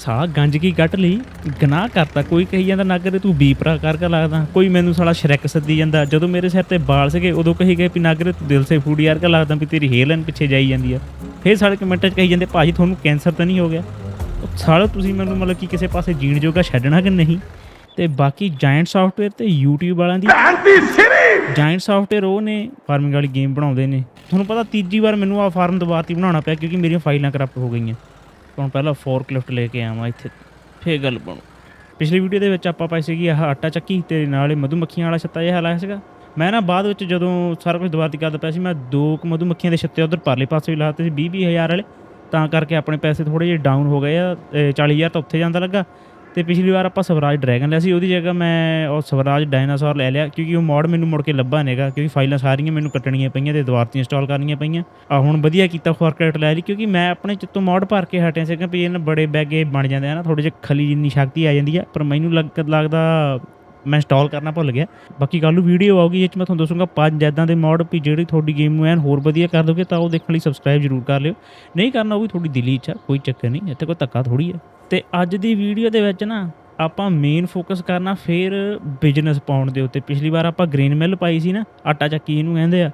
ਸਾਲਾ ਗੰਜ ਕੀ ਕੱਟ ਲਈ? ਗਨਾਹ ਕਰਤਾ ਕੋਈ ਕਹੀ ਜਾਂਦਾ ਨਾਗਰੇ ਤੂੰ ਬੀਪਰਾ ਕਰਕੇ ਲੱਗਦਾ ਕੋਈ ਮੈਨੂੰ ਸਾਲਾ ਸ਼ਰੈਕ ਸੱਦੀ ਜਾਂਦਾ। ਜਦੋਂ ਮੇਰੇ ਸਿਰ ਤੇ ਵਾਲ ਸੀਗੇ ਉਦੋਂ ਕਹੀ ਗਏ ਵੀ ਨਾਗਰੇ ਤੂੰ ਦਿਲ ਸੇ ਫੂਡ ਯਾਰ ਕਾ ਲੱਗਦਾ ਵੀ ਤੇਰੀ ਹੇਅਰਲਾਈਨ ਪਿੱਛੇ ਜਾਈ ਜਾਂਦੀ ਆ। ਫੇਰ ਸਾਡੇ ਕਮੈਂਟਾਂ 'ਚ ਕਹੀ ਜਾਂਦੇ ਭਾਜੀ ਤੁਹਾਨੂੰ ਕੈਂਸਰ ਤਾਂ ਨਹੀਂ ਹੋ ਗਿਆ? ਸਾਲਾ ਤੁਸੀਂ ਮੈਨੂੰ ਮਤਲਬ ਕਿ ਕਿਸੇ ਪਾਸੇ ਜੀਣ ਜੋਗਾ ਛੱਡਣਾ ਕਿ ਨਹੀਂ? ਤੇ ਬਾਕੀ ਜਾਇੰਟ ਸੌਫਟਵੇਅਰ ਤੇ YouTube ਵਾਲਿਆਂ ਦੀ ਜਾਇੰਟ ਸੌਫਟਵੇਅਰ ਉਹ ਨੇ ਫਾਰਮਿੰਗ ਵਾਲੀ ਗੇਮ ਬਣਾਉਂਦੇ ਨੇ। ਤੁਹਾਨੂੰ ਪਤਾ ਤੀਜੀ ਵਾਰ ਮੈਨੂੰ ਆ ਫਾਰਮ ਦੁਬਾਰਤੀ ਬਣਾਉਣਾ ਪਿਆ ਕਿਉਂਕਿ ਮੇਰੀਆਂ ਫਾਈਲਾਂ ਕਰਪਟ ਹੋ ਗਈਆਂ। ਹੁਣ ਪਹਿਲਾਂ ਫੋਰਕਲਿਫਟ ਲੈ ਕੇ ਆਵਾਂ ਇੱਥੇ, ਫੇਰ ਗੱਲ ਬਣੂ। ਪਿਛਲੀ ਵੀਡੀਓ ਦੇ ਵਿੱਚ ਆਪਾਂ ਪਾਈ ਸੀਗੀ ਆਹ ਆਟਾ ਚੱਕੀ ਤੇ ਨਾਲੇ ਮਧੂਮੱਖੀਆਂ ਵਾਲਾ ਛੱਤਾ ਜਿਹਾ ਲਾਇਆ ਸੀਗਾ। ਮੈਂ ਨਾ ਬਾਅਦ ਵਿੱਚ ਜਦੋਂ ਸਾਰਾ ਕੁਝ ਦੁਬਾਰਾ ਕਰਦਾ ਪਿਆ ਸੀ, ਮੈਂ ਦੋ ਕੁ ਮਧੂਮੱਖੀਆਂ ਦੇ ਛੱਤੇ ਉਧਰ ਪਰਲੇ ਪਾਸੇ ਵੀ ਲਾਤੇ ਸੀ 20 ਹਜ਼ਾਰ ਵਾਲੇ। ਤਾਂ ਕਰਕੇ ਆਪਣੇ ਪੈਸੇ ਥੋੜੇ ਜਿਹੇ ਡਾਊਨ ਹੋ ਗਏ ਆ 40000 ਤਾਂ ਉੱਥੇ ਜਾਂਦਾ ਲੱਗਾ। ਤੇ ਪਿਛਲੀ ਵਾਰ ਆਪਾਂ ਸਵਰਾਜ ਡਰੈਗਨ ਲਿਆ ਸੀ, ਉਹਦੀ ਜਗ੍ਹਾ ਮੈਂ ਉਹ ਸਵਰਾਜ ਡਾਇਨਾਸੌਰ ਲੈ ਲਿਆ, ਕਿਉਂਕਿ ਉਹ ਮੋਡ ਮੈਨੂੰ ਮੁੜ ਕੇ ਲੱਭਾ ਨੇਗਾ ਕਿਉਂਕਿ ਫਾਈਲਾਂ ਸਾਰੀਆਂ ਮੈਨੂੰ ਕੱਟਣੀਆਂ ਪਈਆਂ ਤੇ ਦੁਬਾਰਾ ਤੋਂ ਇੰਸਟਾਲ ਕਰਨੀਆਂ ਪਈਆਂ। ਆ ਹੁਣ ਵਧੀਆ ਕੀਤਾ ਫੋਰਕਰੇਟ ਲੈ ਲਈ, ਕਿਉਂਕਿ ਮੈਂ ਆਪਣੇ ਚਿੱਤੋਂ ਮੋਡ ਭਰ ਕੇ ਹਟਿਆ ਸੀਗਾ ਵੀ ਇਹਨਾਂ ਬੜੇ ਬੈਗੇ ਬਣ ਜਾਂਦੇ ਆ ਨਾ ਥੋੜੇ ਜਿਹੇ ਖਲੀ ਜਿੰਨੀ ਸ਼ਕਤੀ ਆ ਜਾਂਦੀ ਆ, ਪਰ ਮੈਨੂੰ ਲੱਗ, ਲੱਗਦਾ ਮੈਂ ਇੰਸਟਾਲ ਕਰਨਾ ਭੁੱਲ ਗਿਆ। ਬਾਕੀ ਕੱਲ੍ਹ ਨੂੰ ਵੀਡੀਓ ਆਊਗੀ, ਇਹ 'ਚ ਮੈਂ ਤੁਹਾਨੂੰ ਦੱਸੂਗਾ ਪੰਜ ਐਦਾਂ ਦੇ ਮੋਡ ਵੀ ਜਿਹੜੀ ਤੁਹਾਡੀ ਗੇਮ ਨੂੰ ਐਨ ਹੋਰ ਵਧੀਆ ਕਰ ਦੋਗੇ ਤਾਂ ਉਹ ਦੇਖਣ ਲਈ ਸਬਸਕ੍ਰਾਈਬ ਜ਼ਰੂਰ ਕਰ ਲਿਓ। ਨਹੀਂ ਕਰਨਾ ਉਹ ਵੀ ਤੁਹਾਡੀ ਦਿਲੀ ਇੱਛਾ ਕੋਈ ਚੱਕਰ ਨਹੀਂ, ਇੱਥੇ ਕੋਈ ਧੱਕਾ ਥੋੜੀ ਹੈ ਤੇ ਅੱਜ ਦੀ ਵੀਡੀਓ ਦੇ ਵਿੱਚ ਨਾ ਆਪਾਂ ਮੇਨ ਫੋਕਸ ਕਰਨਾ ਫਿਰ ਬਿਜ਼ਨਸ ਪਾਉਣ ਦੇ ਉੱਤੇ। ਪਿਛਲੀ ਵਾਰ ਆਪਾਂ ਗ੍ਰੇਨ ਮਿਲ ਪਾਈ ਸੀ ਨਾ, ਆਟਾ ਚੱਕੀ ਇਹਨੂੰ ਕਹਿੰਦੇ ਆ।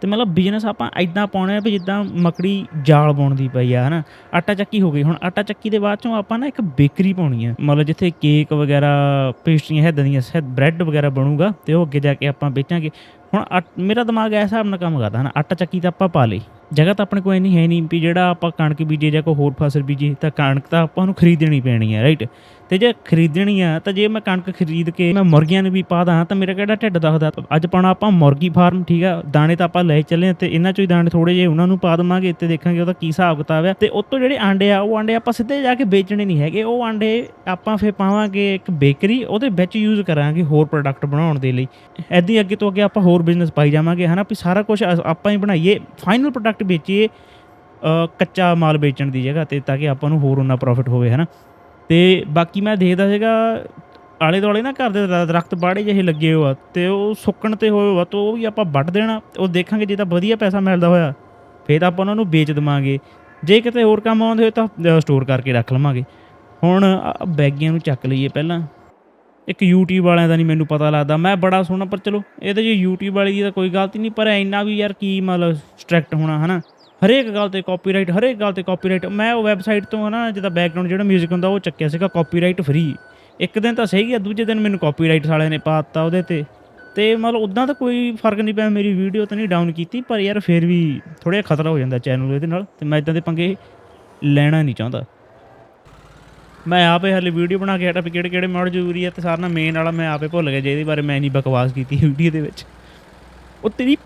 ਤੇ ਮਤਲਬ ਬਿਜ਼ਨਸ ਆਪਾਂ ਐਦਾਂ ਪਾਉਣਾ ਹੈ ਵੀ ਜਿੱਦਾਂ ਮੱਕੜੀ ਜਾਲ ਪਾਉਣਦੀ ਪਈ ਆ, ਹਨਾ। ਆਟਾ ਚੱਕੀ ਹੋ ਗਈ। ਹੁਣ ਆਟਾ ਚੱਕੀ ਦੇ ਬਾਅਦ ਚੋਂ ਆਪਾਂ ਨਾ ਇੱਕ ਬੇਕਰੀ ਪਾਉਣੀ ਹੈ। ਮਤਲਬ ਜਿੱਥੇ ਕੇਕ ਵਗੈਰਾ ਪੇਸਟਰੀਆਂ ਹੈਦਾਂ ਦੀਆਂ ਸਹਿ ਬ੍ਰੈਡ ਵਗੈਰਾ ਬਣੂਗਾ ਤੇ ਉਹ ਅੱਗੇ ਜਾ ਕੇ ਆਪਾਂ ਵੇਚਾਂਗੇ। ਹੁਣ ਆਟ- ਮੇਰਾ ਦਿਮਾਗ ਐਸਾ ਹਿਸਾਬ ਨਾਲ ਕੰਮ ਕਰਦਾ, ਹਨਾ। ਆਟਾ ਚੱਕੀ ਤਾਂ ਆਪਾਂ ਪਾ ਲਈ। ਜਗ੍ਹਾ ਤਾਂ ਆਪਣੇ ਕੋਲ ਇੰਨੀ ਹੈ ਨਹੀਂ ਵੀ ਜਿਹੜਾ ਆਪਾਂ ਕਣਕ ਬੀਜੇ ਜਾਂ ਕੋਈ ਹੋਰ ਫਸਲ ਬੀਜੇ ਤਾਂ ਕਣਕ ਤਾਂ ਆਪਾਂ ਨੂੰ ਖਰੀਦਣੀ ਪੈਣੀ ਹੈ ਰਾਈਟ ਤੇ ਜੇ ਖਰੀਦਣੀ ਆ ਤਾਂ ਜੇ ਮੈਂ ਕਣਕ ਖਰੀਦ ਕੇ ਮੈਂ ਮੁਰਗੀਆਂ ਨੂੰ ਵੀ ਪਾ ਦਾਂ ਤਾਂ ਮੇਰਾ ਕਿਹੜਾ ਢਿੱਡ ਦੁਖਦਾ? ਅੱਜ ਪਾਉਣਾ ਆਪਾਂ ਮੁਰਗੀ ਫਾਰਮ ਠੀਕ ਆ, ਦਾਣੇ ਤਾਂ ਆਪਾਂ ਲੈ ਚੱਲੇ ਆ ਤੇ ਇਹਨਾਂ ਚੋਂ ਹੀ ਦਾਣੇ ਥੋੜੇ ਜਿਹੇ ਉਹਨਾਂ ਨੂੰ ਪਾ ਦਵਾਂਗੇ ਤੇ ਦੇਖਾਂਗੇ ਉਹਦਾ ਕੀ ਹਿਸਾਬ ਕਿਤਾਬ ਆ। ਤੇ ਉਤੋਂ ਜਿਹੜੇ ਆਂਡੇ ਆ, ਉਹ ਆਂਡੇ ਆਪਾਂ ਸਿੱਧੇ ਜਾ ਕੇ ਵੇਚਣੇ ਨਹੀਂ ਹੈਗੇ, ਉਹ ਆਂਡੇ ਆਪਾਂ ਫੇਰ ਪਾਵਾਂਗੇ ਇੱਕ ਬੇਕਰੀ, ਉਹਦੇ ਵਿੱਚ ਯੂਜ਼ ਕਰਾਂਗੇ ਹੋਰ ਪ੍ਰੋਡਕਟ ਬਣਾਉਣ ਦੇ ਲਈ। ਐਦਾਂ ਹੀ ਅੱਗੇ ਤੋਂ ਅੱਗੇ ਆਪਾਂ ਹੋਰ ਬਿਜ਼ਨਸ ਪਾਈ ਜਾਵਾਂਗੇ, ਹਨਾ ਵੀ ਸਾਰਾ ਕੁਝ ਆਪਾਂ ਹੀ ਬਣਾਈਏ ਫਾਈਨਲ ਪ੍ਰੋਡਕਟ ਵੇਚੀਏ ਕੱਚਾ ਮਾਲ ਵੇਚਣ ਦੀ ਜਗ੍ਹਾ ਤੇ ਤਾਂ ਕਿ ਆਪਾਂ ਨੂੰ ਹੋਰ ਉਹਨਾਂ ਪ੍ਰੋਫਿਟ ਹੋਵੇ, ਹਨਾ? ਤੇ ਬਾਕੀ ਮੈਂ ਦੇਖਦਾ ਸੀਗਾ, ਆਲੇ ਦੁਆਲੇ ਨਾ ਘਰ ਦੇ ਦਰ- ਦਰਖਤ ਬਾੜੇ ਜਿਹੇ ਲੱਗੇ ਹੋਏ ਆ ਤੇ ਉਹ ਸੁੱਕਣ ਤੇ ਹੋਏ ਹੋਏ ਤਾਂ ਉਹ ਵੀ ਆਪਾਂ ਵੱਢ ਦੇਣਾ, ਉਹ ਦੇਖਾਂਗੇ ਜੇ ਤਾਂ ਵਧੀਆ ਪੈਸਾ ਮਿਲਦਾ ਹੋਇਆ, ਫੇਰ ਤਾਂ ਆਪਾਂ ਉਹਨਾਂ ਨੂੰ ਵੇਚ ਦਵਾਂਗੇ। ਜੇ ਕਿਤੇ ਹੋਰ ਕੰਮ ਆਉਂਦੇ ਹੋਏ ਤਾਂ ਸਟੋਰ ਕਰਕੇ ਰੱਖ ਲਵਾਂਗੇ। ਹੁਣ ਬੈਗੀਆਂ ਨੂੰ ਚੱਕ ਲਈਏ ਪਹਿਲਾਂ। ਇੱਕ YouTube ਵਾਲਿਆਂ ਦਾ ਨਹੀਂ ਮੈਨੂੰ ਪਤਾ ਲੱਗਦਾ। ਮੈਂ ਬੜਾ ਸੋਹਣਾ ਪਰ ਚਲੋ ਇਹਦੇ ਜੇ YouTube ਵਾਲੀ ਦੀ ਤਾਂ ਕੋਈ ਗਲਤੀ ਨਹੀਂ, ਪਰ ਇੰਨਾ ਵੀ ਯਾਰ ਕੀ ਮਤਲਬ ਸਟ੍ਰਿਕਟ ਹੋਣਾ, ਹਨਾ? ਹਰੇਕ ਗੱਲ ਤੇ ਕਾਪੀਰਾਈਟ ਹਰੇਕ ਗੱਲ ਤੇ ਕਾਪੀਰਾਈਟ ਮੈਂ ਉਹ ਵੈਬਸਾਈਟ ਤੋਂ, ਹਨਾ ਜਿਹਦਾ ਬੈਕਗ੍ਰਾਉਂਡ ਜਿਹੜਾ 뮤직 ਹੁੰਦਾ, ਉਹ ਚੱਕਿਆ ਸੀਗਾ ਕਾਪੀਰਾਈਟ ਫ੍ਰੀ ਇੱਕ ਦਿਨ ਤਾਂ ਸਹੀ ਆ, ਦੂਜੇ ਦਿਨ ਮੈਨੂੰ ਕਾਪੀਰਾਈਟ ਵਾਲਿਆਂ ਨੇ ਪਾ ਦਿੱਤਾ ਉਹਦੇ ਤੇ। ਤੇ ਮਤਲਬ ਉਦਾਂ ਤਾਂ ਕੋਈ ਫ਼ਰਕ ਨਹੀਂ ਪਿਆ, ਮੇਰੀ ਵੀਡੀਓ ਤਾਂ ਨਹੀਂ ਡਾਊਨ ਕੀਤੀ, ਪਰ ਯਾਰ ਫਿਰ ਵੀ ਥੋੜਾ ਜਿਹਾ ਖਤਰਾ ਹੋ ਜਾਂਦਾ ਚੈਨਲ ਇਹਦੇ ਨਾਲ, ਤੇ ਮੈਂ ਇਦਾਂ ਦੇ ਪੰਗੇ ਲੈਣਾ ਨਹੀਂ ਚਾਹੁੰਦਾ। ਮੈਂ ਆਪੇ ਹਲੇ ਵੀਡੀਓ ਬਣਾ ਕੇ ਹਟਾ ਵੀ ਕਿਹੜੇ ਕਿਹੜੇ ਮੋਡ ਜ਼ਰੂਰੀ ਹੈ ਤੇ ਸਾਰਾ ਨਾ ਮੇਨ ਵਾਲਾ ਮੈਂ ਆਪੇ ਭੁੱਲ ਗਿਆ ਜਿਹਦੇ ਬਾਰੇ ਮੈਂ ਨਹੀਂ ਬਕਵਾਸ ਕੀਤੀ ਵੀਡੀਓ ਦੇ ਵਿੱਚ। ਉਹ ਤੇਰੀ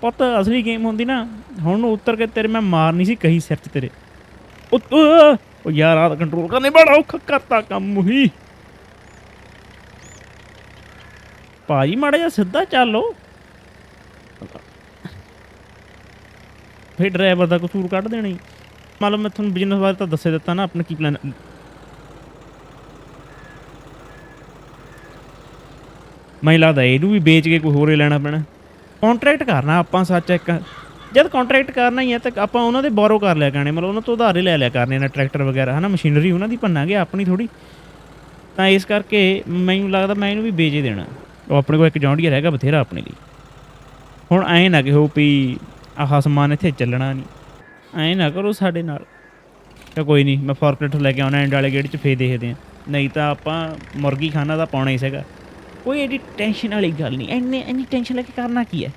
ਪੁੱਤ ਅਸਲੀ ਗੇਮ ਹੁੰਦੀ ਨਾ, ਹੁਣ ਨੂੰ ਉੱਤਰ ਕੇ ਤੇਰੇ ਮੈਂ ਮਾਰਨੀ ਸੀ ਕਹੀ ਸਿਰ 'ਚ ਤੇਰੇ। ਉਹ ਉਹ- ਯਾਰ ਆ ਕੰਟਰੋਲ ਕਰਨੇ ਬੜਾ ਔਖਾ ਕਰਤਾ ਕੰਮ ਹੀ ਭਾਜੀ ਮਾੜਾ ਜਿਹਾ ਸਿੱਧਾ ਚੱਲੋ ਫੇਰ ਡਰਾਈਵਰ ਦਾ ਕਸੂਰ ਕੱਢ ਦੇਣਾ ਹੀ। ਮੰਨ ਲਓ ਮੈਂ ਤੁਹਾਨੂੰ ਬਿਜ਼ਨਸ ਬਾਰੇ ਤਾਂ ਦੱਸੇ ਦਿੱਤਾ ਨਾ, ਆਪਣਾ ਕੀ ਪਲਾਨ ਮੈਨੂੰ ਲੱਗਦਾ ਇਹਨੂੰ ਵੀ ਵੇਚ ਕੇ ਕੋਈ ਹੋਰ ਹੀ ਲੈਣਾ ਪੈਣਾ। ਕੰਟਰੈਕਟ ਕਰਨਾ ਆਪਾਂ ਸੱਚ ਇੱਕ। ਜਦ ਕੰਟਰੈਕਟ ਕਰਨਾ ਹੀ ਹੈ ਤਾਂ ਆਪਾਂ ਉਹਨਾਂ ਦੇ ਬੋਰੋ ਕਰ ਲਿਆ ਕਰਨੇ, ਮਤਲਬ ਉਹਨਾਂ ਤੋਂ ਉਧਾਰੇ ਲੈ ਲਿਆ ਕਰਨੇ ਨਾ ਟਰੈਕਟਰ ਵਗੈਰਾ, ਹਨਾ ਮਸ਼ੀਨਰੀ ਉਹਨਾਂ ਦੀ ਭੰਨਾਂਗੇ, ਆਪਣੀ ਥੋੜੀ ਤਾਂ ਇਸ ਕਰਕੇ ਮੈਨੂੰ ਲੱਗਦਾ ਮੈਂ ਇਹਨੂੰ ਵੀ ਵੇਚ ਹੀ ਦੇਣਾ। ਉਹ ਆਪਣੇ ਕੋਲ ਇੱਕ ਜੌਂਡੀਅਰ ਹੈਗਾ, ਬਥੇਰਾ ਆਪਣੇ ਲਈ। ਹੁਣ ਐਂ ਨਾ ਕਿ ਕਿਹੋ ਵੀ ਆਹ ਸਮਾਨ ਇੱਥੇ ਚੱਲਣਾ ਨਹੀਂ। ਐਂ ਨਾ ਕਰੋ ਸਾਡੇ ਨਾਲ। ਤਾਂ ਕੋਈ ਨਹੀਂ ਮੈਂ ਫੋਰਕਲੇਟ ਲੈ ਕੇ ਆਉਣਾ, ਐਂਡ ਵਾਲੇ ਗੇਟ 'ਚ ਫੇਰ ਦੇਖਦੇ ਆ। ਨਹੀਂ ਤਾਂ ਆਪਾਂ ਮੁਰਗੀ ਖਾਣਾ ਤਾਂ ਪਾਉਣਾ ਹੀ ਸੀਗਾ। ਕੋਈ ਐਡੀ ਟੈਨਸ਼ਨ ਵਾਲੀ ਗੱਲ ਨਹੀਂ ਐਨੇ, ਐਨੀ ਟੈਨਸ਼ਨ ਲੈ ਕੇ ਕਰਨਾ ਕੀ ਹੈ?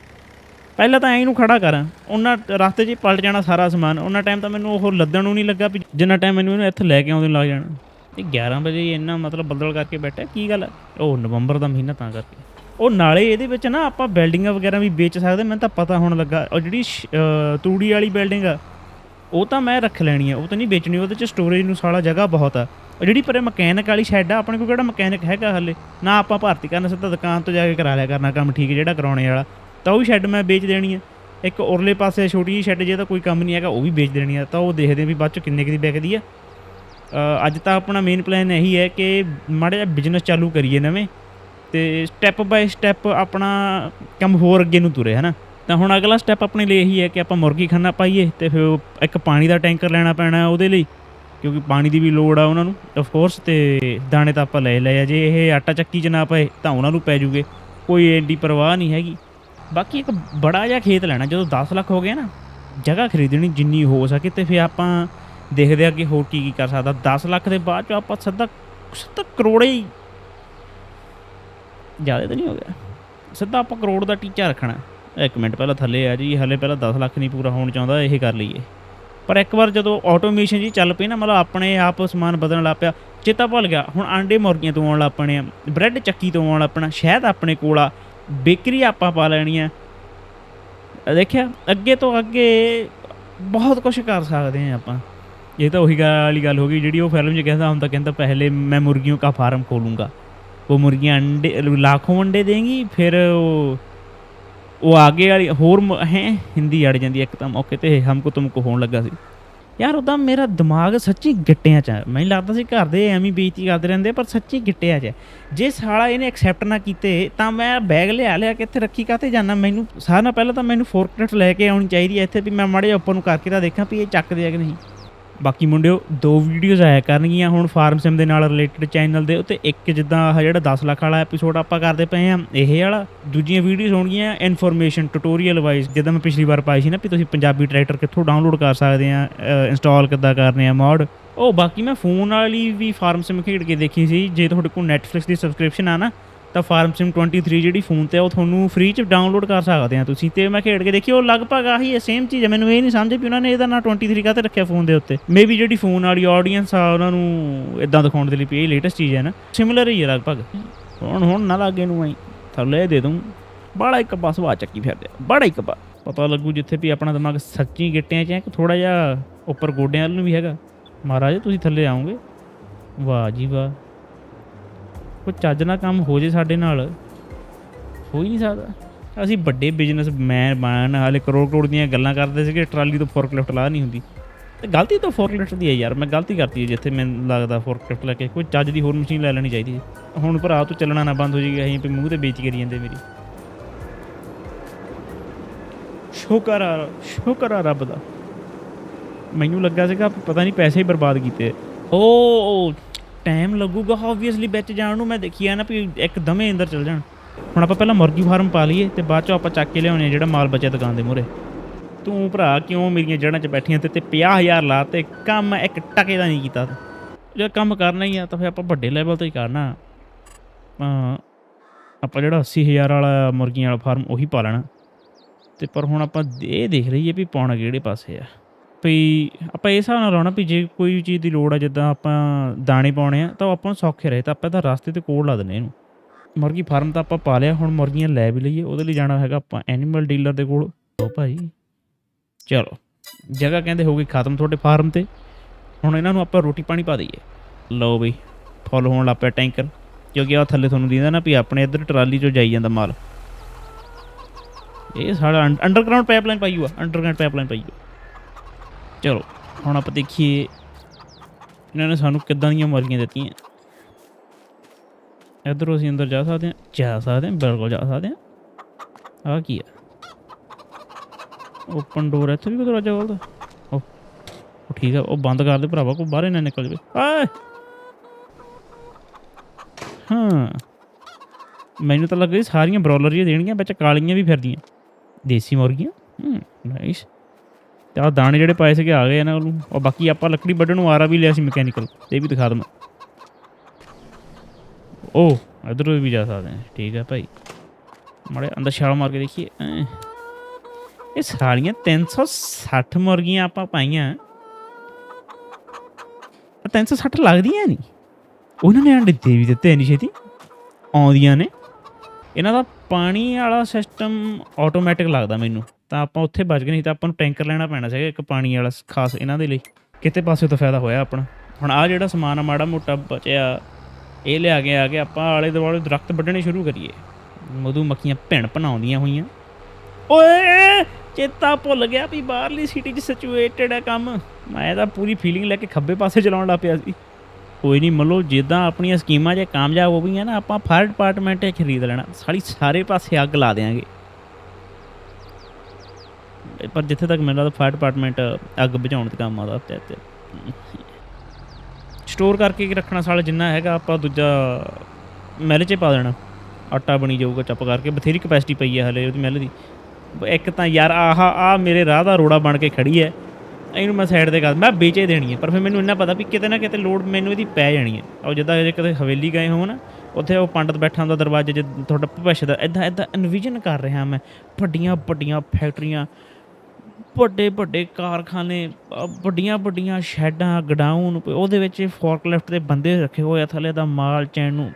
ਪਹਿਲਾਂ ਤਾਂ ਐਂ ਨੂੰ ਖੜਾ ਕਰਾਂ। ਉਹਨਾਂ ਰਸਤੇ 'ਚ ਪਲਟ ਜਾਣਾ ਸਾਰਾ ਸਮਾਨ। ਉਹਨਾਂ ਟਾਈਮ ਤਾਂ ਮੈਨੂੰ ਉਹ ਲੱਦਣ ਨੂੰ ਨਹੀਂ ਲੱਗਾ ਵੀ ਜਿੰਨਾ ਟਾਈਮ ਮੈਨੂੰ ਇਹਨੂੰ ਇੱਥੇ ਲੈ ਕੇ ਆਉਂਦੇ ਲੱਗ ਜਾਣਾ। ਇਹ 11 ਵਜੇ ਇੰਨਾ ਮਤਲਬ ਬੱਦਲ ਕਰਕੇ ਬੈਠਾ ਕੀ ਗੱਲ ਹੈ? ਉਹ ਨਵੰਬਰ ਦਾ ਮਹੀਨਾ ਤਾਂ ਕਰਕੇ। ਉਹ ਨਾਲੇ ਇਹਦੇ ਵਿੱਚ ਨਾ ਆਪਾਂ ਬਿਲਡਿੰਗਾਂ ਵਗੈਰਾ ਵੀ ਵੇਚ ਸਕਦੇ ਮੈਨੂੰ ਤਾਂ ਪਤਾ ਹੋਣ ਲੱਗਾ। ਉਹ ਜਿਹੜੀ ਸ਼- ਤੂੜੀ ਵਾਲੀ ਬਿਲਡਿੰਗ ਆ ਉਹ ਤਾਂ ਮੈਂ ਰੱਖ ਲੈਣੀ ਆ, ਉਹ ਤਾਂ ਨਹੀਂ ਵੇਚਣੀ, ਉਹਦੇ ਚ ਸਟੋਰੇਜ ਨੂੰ ਸਾਲਾ ਜਗ੍ਹਾ ਬਹੁਤ ਆ। ਉਹ ਜਿਹੜੀ ਪਰੇ ਮਕੈਨਿਕ ਵਾਲੀ ਸ਼ੈੱਡ ਆ, ਆਪਣੇ ਕੋਲ ਕਿਹੜਾ ਮਕੈਨਿਕ ਹੈਗਾ ਹਲੇ? ਨਾ ਆਪਾਂ ਭਰਤੀ ਕਰਨਾ ਸਿੱਧਾ ਦੁਕਾਨ ਤੋਂ ਜਾ ਕੇ ਕਰਾ ਲਿਆ ਕਰਨਾ ਕੰਮ ਠੀਕ, ਜਿਹੜਾ ਕਰਾਉਣੇ ਵਾਲਾ। ਤਾਂ ਉਹ ਵੀ ਸ਼ੈੱਡ ਮੈਂ ਵੇਚ ਦੇਣੀ ਆ। ਇੱਕ ਉਰਲੇ ਪਾਸੇ ਛੋਟੀ ਜਿਹੀ ਸ਼ੈੱਡ ਜੇ ਤਾਂ ਕੋਈ ਕੰਮ ਨਹੀਂ ਹੈਗਾ, ਉਹ ਵੀ ਵੇਚ ਦੇਣੀ ਆ। ਤਾਂ ਉਹ ਦੇਖਦੇ ਆ ਵੀ ਬਾਅਦ ਚ ਕਿੰਨੇ ਕੁ ਦੀ ਵਿਕਦੀ ਆ। ਅੱਜ ਤਾਂ ਆਪਣਾ ਮੇਨ ਪਲਾਨ ਇਹੀ ਹੈ ਕਿ ਮਾੜਾ ਜਿਹਾ ਬਿਜ਼ਨਸ ਚਾਲੂ ਕਰੀਏ ਨਵੇਂ। ਤੇ ਸਟੈਪ ਬਾਈ ਸਟੈਪ ਆਪਣਾ ਕੰਮ ਹੋਰ ਅੱਗੇ ਨੂੰ ਤੁਰੇ, ਹਨਾ? ਤਾਂ ਹੁਣ ਅਗਲਾ ਸਟੈਪ ਆਪਣੇ ਲਈ ਇਹੀ ਹੈ ਕਿ ਆਪਾਂ ਮੁਰਗੀ ਖਾਨਾ ਪਾਈਏ ਤੇ ਫਿਰ ਉਹ ਇੱਕ ਪਾਣੀ ਦਾ ਟੈਂਕਰ ਲੈਣਾ ਪੈਣਾ ਉਹਦੇ ਲਈ, ਕਿਉਂਕਿ ਪਾਣੀ ਦੀ ਵੀ ਲੋੜ ਆ ਉਹਨਾਂ ਨੂੰ ਆਫ ਕੋਰਸ ਤੇ ਦਾਣੇ ਤਾਂ ਆਪਾਂ ਲੈ ਲਏ ਆ। ਜੇ ਇਹ ਆਟਾ ਚੱਕੀ 'ਚ ਨਾ ਪਏ ਤਾਂ ਉਹਨਾਂ ਨੂੰ ਪੈ ਜੂਗੇ, ਕੋਈ ਐਡੀ ਪਰਵਾਹ ਨਹੀਂ ਹੈਗੀ। ਬਾਕੀ ਇੱਕ ਬੜਾ ਜਿਹਾ ਖੇਤ ਲੈਣਾ, ਜਦੋਂ 10 ਲੱਖ ਹੋ ਗਿਆ ਨਾ, ਜਗ੍ਹਾ ਖਰੀਦਣੀ ਜਿੰਨੀ ਹੋ ਸਕੇ ਤੇ ਫਿਰ ਆਪਾਂ ਦੇਖਦੇ ਆ ਕਿ ਹੋਰ ਕੀ ਕੀ ਕਰ ਸਕਦਾ। 10 ਲੱਖ ਦੇ ਬਾਅਦ ਚ ਆਪਾਂ ਸਿੱਧਾ ਸਿੱਧਾ ਕਰੋੜੇ ਹੀ ਜ਼ਿਆਦਾ ਤਾਂ ਨਹੀਂ ਹੋ ਗਿਆ। ਸਿੱਧਾ ਆਪਾਂ ਕਰੋੜ ਦਾ ਟੀਚਾ ਰੱਖਣਾ। ਇੱਕ ਮਿੰਟ ਪਹਿਲਾਂ ਥੱਲੇ ਆ ਜੀ, ਹਲੇ ਪਹਿਲਾਂ 10 ਲੱਖ ਨਹੀਂ ਪੂਰਾ ਹੋਣ ਚਾਹੁੰਦਾ, ਇਹ ਕਰ ਲਈਏ। ਪਰ ਇੱਕ ਵਾਰ ਜਦੋਂ ਆਟੋਮੇਸ਼ਨ ਜੀ ਚੱਲ ਪਈ ਨਾ, ਮਤਲਬ ਆਪਣੇ ਆਪ ਸਮਾਨ ਬਦਲਣ ਲੱਗ ਪਿਆ, ਚੇਤਾ ਭੁੱਲ ਗਿਆ। ਹੁਣ ਆਂਡੇ ਮੁਰਗੀਆਂ ਤੋਂ ਆਉਣ ਲੱਗ ਲੱਪਣੇ ਆ ਬ੍ਰੈਡ ਚੱਕੀ ਤੋਂ ਆਉਣ ਆਪਣਾ ਸ਼ਹਿਦ ਆਪਣੇ ਕੋਲ ਆ, ਬੇਕਰੀ ਆਪਾਂ ਪਾ ਲੈਣੀ ਆ। ਦੇਖਿਆ, ਅੱਗੇ ਤੋਂ ਅੱਗੇ ਬਹੁਤ ਕੁਝ ਕਰ ਸਕਦੇ ਆ ਆਪਾਂ। ਇਹ ਤਾਂ ਉਹੀ ਵਾਲੀ ਗੱਲ ਹੋ ਗਈ, ਜਿਹੜੀ ਉਹ ਫਿਲਮ 'ਚ ਕਹਿੰਦਾ ਹੁੰਦਾ, ਕਹਿੰਦਾ ਪਹਿਲੇ ਮੈਂ ਮੁਰਗੀਆਂ ਦਾ ਫਾਰਮ ਖੋਲੂੰਗਾ। ਉਹ ਮੁਰਗੀਆਂ ਅੰਡੇ ਲੱਖੋਂ ਅੰਡੇ ਦੇਗੀ, ਫਿਰ ਉਹ ਉਹ ਆਗੇ ਵਾਲੀ, ਹੋਰ ਮ- ਹੈ, ਹਿੰਦੀ ਅੜ ਜਾਂਦੀ ਹੈ ਇੱਕਦਮ ਮੌਕੇ ਤੇ, ਹਮਕੋ ਤੁਮਕੋ ਹੋਣ ਲੱਗਾ ਸੀ। ਯਾਰ ਉਹਦਾ ਮੇਰਾ ਦਿਮਾਗ ਸੱਚੀ ਗਿੱਟਿਆਂ 'ਚ ਆ। ਮੈਨੂੰ ਲੱਗਦਾ ਸੀ ਘਰ ਦੇ ਐਵੇਂ ਹੀ ਬੇਇੱਜ਼ਤੀ ਕਰਦੇ ਰਹਿੰਦੇ, ਪਰ ਸੱਚੀ ਗਿੱਟਿਆਂ 'ਚ ਹੈ। ਜੇ ਸਾਲਾ ਇਹਨੇ ਐਕਸੈਪਟ ਨਾ ਕੀਤੇ, ਤਾਂ ਮੈਂ ਬੈਗ ਲਿਆ ਲਿਆ ਕੇ ਇੱਥੇ ਰੱਖੀ ਕਾਤੇ ਜਾਣਾ ਮੈਨੂੰ ਸਾਰਿਆਂ ਨਾਲ ਪਹਿਲਾਂ ਤਾਂ ਮੈਨੂੰ ਫੋਰਕਲਿਫਟ ਲੈ ਕੇ ਆਉਣੀ ਚਾਹੀਦੀ ਹੈ ਇੱਥੇ, ਵੀ ਮੈਂ ਮਾੜੇ ਉੱਪਰ ਨੂੰ ਕਰਕੇ ਤਾਂ ਦੇਖਾਂ ਵੀ ਇਹ ਚੱਕਦੇ ਆ ਕਿ ਨਹੀਂ। ਬਾਕੀ ਮੁੰਡਿਓ, ਦੋ ਵੀਡੀਓਜ਼ ਆਇਆ ਕਰਨਗੀਆਂ ਹੁਣ ਫਾਰਮ ਸਿਮ ਦੇ ਨਾਲ ਰਿਲੇਟਡ ਚੈਨਲ ਦੇ ਉੱਤੇ। ਇੱਕ ਜਿੱਦਾਂ ਆਹ ਜਿਹੜਾ 10 ਲੱਖ ਵਾਲਾ ਐਪੀਸੋਡ ਆਪਾਂ ਕਰਦੇ ਪਏ ਆ ਇਹ ਵਾਲਾ। ਦੂਜੀਆਂ ਵੀਡੀਓਜ਼ ਹੋਣਗੀਆਂ ਇਨਫੋਰਮੇਸ਼ਨ ਟਿਊਟੋਰੀਅਲ ਵਾਈਜ਼ ਜਿੱਦਾਂ ਮੈਂ ਪਿਛਲੀ ਵਾਰ ਪਾਈ ਸੀ ਨਾ ਵੀ ਤੁਸੀਂ ਪੰਜਾਬੀ ਟਰੈਕਟਰ ਕਿੱਥੋਂ ਡਾਊਨਲੋਡ ਕਰ ਸਕਦੇ ਆ ਇੰਸਟਾਲ ਕਿੱਦਾਂ ਕਰਨੇ ਆ ਮੋਡ ਉਹ ਬਾਕੀ ਮੈਂ ਫੋਨ ਵਾਲੀ ਵੀ ਫਾਰਮ ਸਿਮ ਖੇਡ ਕੇ ਦੇਖੀ ਸੀ। ਜੇ ਤੁਹਾਡੇ ਕੋਲ Netflix ਦੀ ਸਬਸਕ੍ਰਿਪਸ਼ਨ ਆ ਨਾ ਤਾਂ ਫਾਰਮ ਸਿਮ 23 ਜਿਹੜੀ ਫੋਨ ਤੇ ਉਹ ਤੁਹਾਨੂੰ ਫ੍ਰੀ ਚ ਡਾਊਨਲੋਡ ਕਰ ਸਕਦੇ ਆ ਤੁਸੀਂ। ਤੇ ਮੈਂ ਖੇਡ ਕੇ ਦੇਖੀ ਉਹ ਲਗਭਗ ਆਹੀ ਹੈ ਸੇਮ ਚੀਜ਼ ਹੈ। ਮੈਨੂੰ ਇਹ ਨਹੀਂ ਸਮਝ ਵੀ ਉਹਨਾਂ ਨੇ ਇਹਦਾ ਨਾਂ 23 ਕਾਤੇ ਰੱਖਿਆ ਫੋਨ ਦੇ ਉੱਤੇ। ਮੇਬੀ ਜਿਹੜੀ ਫੋਨ ਵਾਲੀ ਆਡੀਅנס ਆ ਉਹਨਾਂ ਨੂੰ ਇਦਾਂ ਦਿਖਾਉਣ ਦੇ ਲਈ ਵੀ ਇਹ ਲੇਟੈਸਟ ਚੀਜ਼ ਹੈ ਨਾ। ਸਿਮਿਲਰ ਹੀ ਹੈ ਲਗਭਗ। ਹੁਣ ਹੁਣ ਨਾ ਲੱਗੇ ਨੂੰ ਆਈ ਥੱਲੇ ਦੇ ਦੂੰ। ਬੜਾ ਇੱਕ ਬਸ ਵਾ ਚੱਕੀ ਫਿਰਦੇ ਆ, ਬੜਾ ਇੱਕ ਬਾ ਪਤਾ ਲੱਗੂ ਜਿੱਥੇ ਵੀ ਆਪਣਾ ਦਿਮਾਗ ਸੱਚੀ ਗਿੱਟਿਆਂ 'ਚ ਹੈ ਕਿ ਥੋੜਾ ਜਿਹਾ ਉੱਪਰ ਗੋਡਿਆਂ ਵੱਲ ਨੂੰ ਵੀ ਹੈਗਾ। ਮਹਾਰਾਜ ਤੁਸੀਂ ਥੱਲੇ ਆਉਂਗੇ ਵਾਹ ਜੀ ਵਾਹ। ਕੋਈ ਚੱਜ ਨਾਲ ਕੰਮ ਹੋ ਜੇ ਸਾਡੇ ਨਾਲ, ਹੋ ਹੀ ਨਹੀਂ ਸਕਦਾ। ਅਸੀਂ ਵੱਡੇ ਬਿਜ਼ਨਸਮੈਨ ਬਣ, ਹਾਲੇ ਕਰੋੜ ਕਰੋੜ ਦੀਆਂ ਗੱਲਾਂ ਕਰਦੇ ਸੀਗੇ, ਟਰਾਲੀ ਤੋਂ ਫੋਰਕਲਿਫਟ ਲਾ ਨਹੀਂ ਹੁੰਦੀ। ਤੇ ਗਲਤੀ ਤਾਂ ਫੋਰਕਲਿਫਟ ਦੀ ਹੈ ਯਾਰ, ਮੈਂ ਗਲਤੀ ਕਰਤੀ ਹੈ ਜਿੱਥੇ ਮੈਨੂੰ ਲੱਗਦਾ ਫੋਰਕਲਿਫਟ ਲੈ ਕੇ, ਕੋਈ ਚੱਜ ਦੀ ਹੋਰ ਮਸ਼ੀਨ ਲੈ ਲੈਣੀ ਚਾਹੀਦੀ ਹੁਣ ਭਰਾ, ਤੂੰ ਚੱਲਣਾ ਨਾ ਬੰਦ ਹੋ ਜਾਏਗਾ, ਅਸੀਂ ਵੀ ਮੂੰਹ ਤੇ ਬੇਇੱਜ਼ਤੀ ਕਰੀ ਜਾਂਦੇ ਮੇਰੀ। ਸ਼ੁਕਰ ਆ ਸ਼ੁਕਰ ਆ ਰੱਬ ਦਾ। ਮੈਨੂੰ ਲੱਗਾ ਸੀਗਾ, ਪਤਾ ਨਹੀਂ ਪੈਸੇ ਹੀ ਬਰਬਾਦ ਕੀਤੇ। ਓ ਟਾਈਮ ਲੱਗੂਗਾ ਆਬਵੀਅਸਲੀ ਵਿੱਚ ਜਾਣ ਨੂੰ ਮੈਂ ਦੇਖੀ ਆ ਨਾ ਵੀ ਇੱਕਦਮ ਹੀ ਅੰਦਰ ਚਲ ਜਾਣ। ਹੁਣ ਆਪਾਂ ਪਹਿਲਾਂ ਮੁਰਗੀ ਫਾਰਮ ਪਾ ਲਈਏ ਤੇ ਬਾਅਦ ਚੋਂ ਆਪਾਂ ਚੱਕ ਕੇ ਲਿਆਉਣੇ ਆ ਜਿਹੜਾ ਮਾਲ ਬਚਿਆ ਦੁਕਾਨ ਦੇ ਮੂਹਰੇ। ਤੂੰ ਭਰਾ ਕਿਉਂ ਮੇਰੀਆਂ ਜੜ੍ਹਾਂ 'ਚ ਬੈਠੀਆਂ ਤੇ ਤੇ 50000 ਲਾ ਤੇ ਕੰਮ ਇੱਕ ਟਕੇ ਦਾ ਨਹੀਂ ਕੀਤਾ ਜੇ ਕੰਮ ਕਰਨਾ ਹੀ ਆ ਤਾਂ ਫਿਰ ਆਪਾਂ ਵੱਡੇ ਲੈਵਲ ਤੇ ਹੀ ਕਰਨਾ। ਆਪਾਂ ਆਪਾਂ ਜਿਹੜਾ 80000 ਵਾਲਾ ਮੁਰਗੀਆਂ ਵਾਲਾ ਫਾਰਮ ਉਹੀ ਪਾ ਲੈਣਾ। ਤੇ ਪਰ ਹੁਣ ਆਪਾਂ ਇਹ ਦੇਖ ਲਈਏ ਵੀ ਪਾਉਣਾ ਕਿਹੜੇ ਪਾਸੇ ਆ। ਵੀ ਆਪਾਂ ਇਹ ਹਿਸਾਬ ਨਾਲ ਲਾਉਣਾ ਵੀ ਜੇ ਕੋਈ ਚੀਜ਼ ਦੀ ਲੋੜ ਆ, ਜਿੱਦਾਂ ਆਪਾਂ ਦਾਣੇ ਪਾਉਣੇ ਆ, ਤਾਂ ਉਹ ਆਪਾਂ ਨੂੰ ਸੌਖੇ ਰਹੇ, ਤਾਂ ਆਪਾਂ ਤਾਂ ਰਸਤੇ ਤੇ ਕੋਲ ਲਾ ਦਿੰਦੇ ਇਹਨੂੰ। ਮੁਰਗੀ ਫਾਰਮ ਤਾਂ ਆਪਾਂ ਪਾ ਲਿਆ, ਹੁਣ ਮੁਰਗੀਆਂ ਲੈ ਵੀ ਲਈਏ, ਉਹਦੇ ਲਈ ਜਾਣਾ ਹੈਗਾ ਆਪਾਂ ਐਨੀਮਲ ਡੀਲਰ ਦੇ ਕੋਲ। ਉਹ ਭਾਈ, ਚਲੋ, ਜਗ੍ਹਾ ਕਹਿੰਦੇ ਹੋ ਗਈ ਖਤਮ ਤੁਹਾਡੇ ਫਾਰਮ ਤੇ। ਹੁਣ ਇਹਨਾਂ ਨੂੰ ਆਪਾਂ ਰੋਟੀ ਪਾਣੀ ਪਾ ਦਈਏ। ਲਓ ਬਈ, ਫੁੱਲ ਹੋਣ ਲੱਗ ਪਿਆ ਟੈਂਕਰ, ਕਿਉਂਕਿ ਆ ਥੱਲੇ ਤੁਹਾਨੂੰ ਦੀਦਾ ਨਾ ਵੀ ਆਪਣੇ ਇੱਧਰ ਟਰਾਲੀ ਚੋਂ ਜਾਈ ਜਾਂਦਾ ਮਾਲ। ਇਹ ਸਾਡਾ ਅੰਡਰਗਰਾਉਂਡ ਪਾਈਪਲਾਈਨ ਪਾਈ ਹੋਆ ਅੰਡਰਗਰਾਉਂਡ ਪਾਈਪਲਾਈਨ ਪਾਈ ਹੋਆ। ਚਲੋ, ਹੁਣ ਆਪਾਂ ਦੇਖੀਏ ਇਹਨਾਂ ਨੇ ਸਾਨੂੰ ਕਿੱਦਾਂ ਦੀਆਂ ਮੁਰਗੀਆਂ ਦਿੱਤੀਆਂ। ਇੱਧਰੋਂ ਅਸੀਂ ਅੰਦਰ ਜਾ ਸਕਦੇ ਹਾਂ, ਜਾ ਸਕਦੇ ਹਾਂ, ਬਿਲਕੁਲ ਜਾ ਸਕਦੇ ਹਾਂ। ਆਹ ਕੀ ਆ? ਓਪਨ ਡੋਰ ਇੱਥੇ ਵੀ ਕੋਈ ਦਰਵਾਜ਼ਾ ਖੋਲਦਾ? ਉਹ ਠੀਕ ਆ, ਉਹ ਬੰਦ ਕਰ ਦੇ ਭਰਾਵਾ, ਕੋਈ ਬਾਹਰ ਨਾ ਨਿਕਲ ਜਾਵੇ। ਆਏ! ਹਾਂ। ਮੈਨੂੰ ਤਾਂ ਲੱਗਾ ਸਾਰੀਆਂ ਬ੍ਰੋਲਰ ਹੀ ਦੇਣਗੀਆਂ, ਵਿੱਚ ਕਾਲੀਆਂ ਵੀ ਫਿਰਦੀਆਂ। ਦੇਸੀ ਮੁਰਗੀਆਂ? ਹੂੰ ਨਾਈਸ ਤੇ ਆਹ ਦਾਣੇ ਜਿਹੜੇ ਪਾਏ ਸੀਗੇ ਆ ਗਏ ਇਹਨਾਂ ਨੂੰ ਔਰ ਬਾਕੀ ਆਪਾਂ ਲੱਕੜੀ ਵੱਢਣ ਨੂੰ ਆਰਾ ਵੀ ਲਿਆ ਸੀ ਮਕੈਨੀਕਲ, ਇਹ ਵੀ ਦਿਖਾ ਦਵਾਂ। ਉਹ ਇਧਰ ਵੀ ਜਾ ਸਕਦੇ ਹਾਂ। ਠੀਕ ਹੈ ਭਾਈ। ਮੜੇ ਅੰਦਰ ਛਾਲ ਮਾਰ ਕੇ ਦੇਖੀਏ। ਇਹ ਸਾਰੀਆਂ 360 ਮੁਰਗੀਆਂ ਆਪਾਂ ਪਾਈਆਂ। ਆਹ 360 ਲੱਗਦੀਆਂ ਨਹੀਂ। ਉਹਨਾਂ ਨੇ ਅੰਡੇ ਦੇ ਵੀ ਦਿੱਤੇ ਨਹੀਂ ਛੇਤੀ। ਆਉਂਦੀਆਂ ਨੇ। ਇਹਨਾਂ ਦਾ ਪਾਣੀ ਵਾਲਾ ਸਿਸਟਮ ਆਟੋਮੈਟਿਕ ਲੱਗਦਾ ਮੈਨੂੰ। ਤਾਂ ਆਪਾਂ ਉੱਥੇ ਬਚ ਗਏ, ਨਹੀਂ ਤਾਂ ਆਪਾਂ ਨੂੰ ਟੈਂਕਰ ਲੈਣਾ ਪੈਣਾ ਸੀਗਾ ਇੱਕ ਪਾਣੀ ਵਾਲਾ ਖਾਸ ਇਹਨਾਂ ਦੇ ਲਈ। ਕਿਤੇ ਪਾਸੇ ਤੋਂ ਫਾਇਦਾ ਹੋਇਆ ਆਪਣਾ। ਹੁਣ ਆ ਜਿਹੜਾ ਸਮਾਨ ਆ, ਮਾੜਾ ਮੋਟਾ ਬਚਿਆ, ਇਹ ਲਿਆ ਕੇ, ਆ ਕੇ ਆਪਾਂ ਆਲੇ ਦੁਆਲੇ ਦਰਖਤ ਵੱਢਣੇ ਸ਼ੁਰੂ ਕਰੀਏ। ਮਧੂ ਮੱਖੀਆਂ ਭਿਣ ਭਣਾਉਂਦੀਆਂ ਹੋਈਆਂ। ਓਏ, ਚੇਤਾ ਭੁੱਲ ਗਿਆ ਵੀ ਬਾਹਰਲੀ ਸਿਟੀ 'ਚ ਸਿਚੁਏਟਡ ਹੈ ਕੰਮ। ਮੈਂ ਤਾਂ ਪੂਰੀ ਫੀਲਿੰਗ ਲੈ ਕੇ ਖੱਬੇ ਪਾਸੇ ਚਲਾਉਣ ਲੱਗ ਪਿਆ ਸੀ। ਕੋਈ ਨਹੀਂ ਮੱਲੋ, ਜਿੱਦਾਂ ਆਪਣੀਆਂ ਸਕੀਮਾਂ ਜੇ ਕਾਮਯਾਬ ਹੋ ਗਈਆਂ ਨਾ, ਆਪਾਂ ਫਾਇਰ ਡਿਪਾਰਟਮੈਂਟ 'ਚ ਖਰੀਦ ਲੈਣਾ। ਸਾਲੀ ਸਾਰੇ ਪਾਸੇ ਅੱਗ ਲਾ ਦੇਾਂਗੇ ਪਰ ਜਿੱਥੇ ਤੱਕ ਮੈਨੂੰ ਲੱਗਦਾ ਫਾਇਰ ਡਿਪਾਰਟਮੈਂਟ ਅੱਗ ਬੁਝਾਉਣ ਤੇ ਕੰਮ ਆਦਾ ਤੇ। ਸਟੋਰ ਕਰਕੇ ਰੱਖਣਾ ਸਾਲ ਜਿੰਨਾ ਹੈਗਾ, ਆਪਾਂ ਦੂਜਾ ਮਿਲ 'ਚ ਪਾ ਦੇਣਾ। ਆਟਾ ਬਣੀ ਜਾਊਗਾ ਚੱਪ ਕਰਕੇ, ਬਥੇਰੀ ਕਪੈਸਿਟੀ ਪਈ ਹੈ ਹਲੇ ਉਹਦੀ ਮਿਲ ਦੀ। ਇੱਕ ਤਾਂ ਯਾਰ ਆਹ ਆ ਮੇਰੇ ਰਾਹ ਦਾ ਰੋੜਾ ਬਣ ਕੇ ਖੜੀ ਹੈ ਇਹਨੂੰ ਮੈਂ ਸਾਈਡ ਤੇ ਕਰ, ਮੈਂ ਵੇਚੇ ਦੇਣੀ ਹੈ ਪਰ ਫਿਰ ਮੈਨੂੰ ਇੰਨਾ ਪਤਾ ਵੀ ਕਿਤੇ ਨਾ ਕਿਤੇ ਲੋਡ ਮੈਨੂੰ ਇਹਦੀ ਪੈ ਜਾਣੀ ਹੈ ਉਹ ਜਿੱਦਾਂ ਜੇ ਕਦੇ ਹਵੇਲੀ ਗਏ ਹੋ ਨਾ, ਉੱਥੇ ਉਹ ਪੰਡਤ ਬੈਠਾ ਹੁੰਦਾ ਦਰਵਾਜ਼ੇ 'ਚ, ਤੁਹਾਡਾ ਭਵਿੱਖ ਦਾ ਇਦਾਂ ਇਦਾਂ ਐਨਵੀਜ਼ਨ ਕਰ ਰਿਹਾ ਮੈਂ। ਵੱਡੀਆਂ ਵੱਡੀਆਂ ਫੈਕਟਰੀਆਂ ਵੱਡੇ ਵੱਡੇ ਕਾਰਖਾਨੇ ਵੱਡੀਆਂ ਵੱਡੀਆਂ ਸ਼ੈਡਾਂ, ਗਡਾਊਨ, ਉਹਦੇ ਵਿੱਚ ਫੋਰਕਲਿਫਟ ਦੇ ਬੰਦੇ ਰੱਖੇ ਹੋਏ ਆ, ਥੱਲੇ ਦਾ ਮਾਲ ਚੈਨ ਨੂੰ